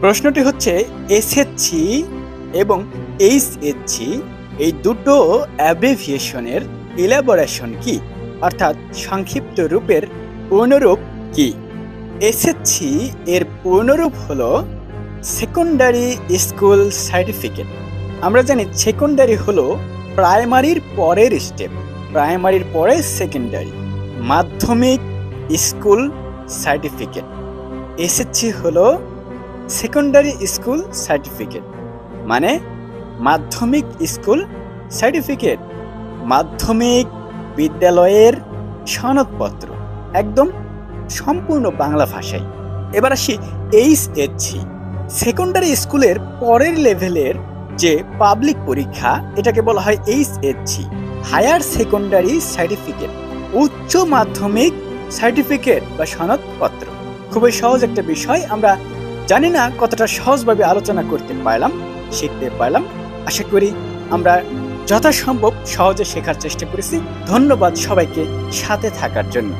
প্রশ্নটি হচ্ছে এসএসসি এবং এইচএসসি এই দুটো অ্যাব্রিভিয়েশনের ইলাবোরেশন কি? অর্থাৎ সংক্ষিপ্ত রূপের পূর্ণরূপ কি? এসএসসি এর পূর্ণরূপ হল সেকেন্ডারি স্কুল সার্টিফিকেট আমরা জানি সেকেন্ডারি হলো প্রাইমারির পরের স্টেপ প্রাইমারির পরে সেকেন্ডারি মাধ্যমিক স্কুল সার্টিফিকেট এসএসসি হলো সেকেন্ডারি স্কুল সার্টিফিকেট মানে মাধ্যমিক স্কুল সার্টিফিকেট মাধ্যমিক বিদ্যালয়ের সনদপত্র। একদম সম্পূর্ণ বাংলা ভাষায়। এবার আসি এইচএসসি সেকেন্ডারি স্কুলের পরের লেভেলের যে পাবলিক পরীক্ষা, এটাকে বলা হয় এইচএসসি হায়ার সেকেন্ডারি সার্টিফিকেট উচ্চ মাধ্যমিক সার্টিফিকেট বা সনদপত্র। খুবই সহজ একটা বিষয়, আমরা জানি না কতটা সহজভাবে আলোচনা করতে পারলাম, শিখতে পারলাম। আশা করি আমরা যথাসম্ভব সহজে শেখার চেষ্টা করেছি। ধন্যবাদ সবাইকে সাথে থাকার জন্য।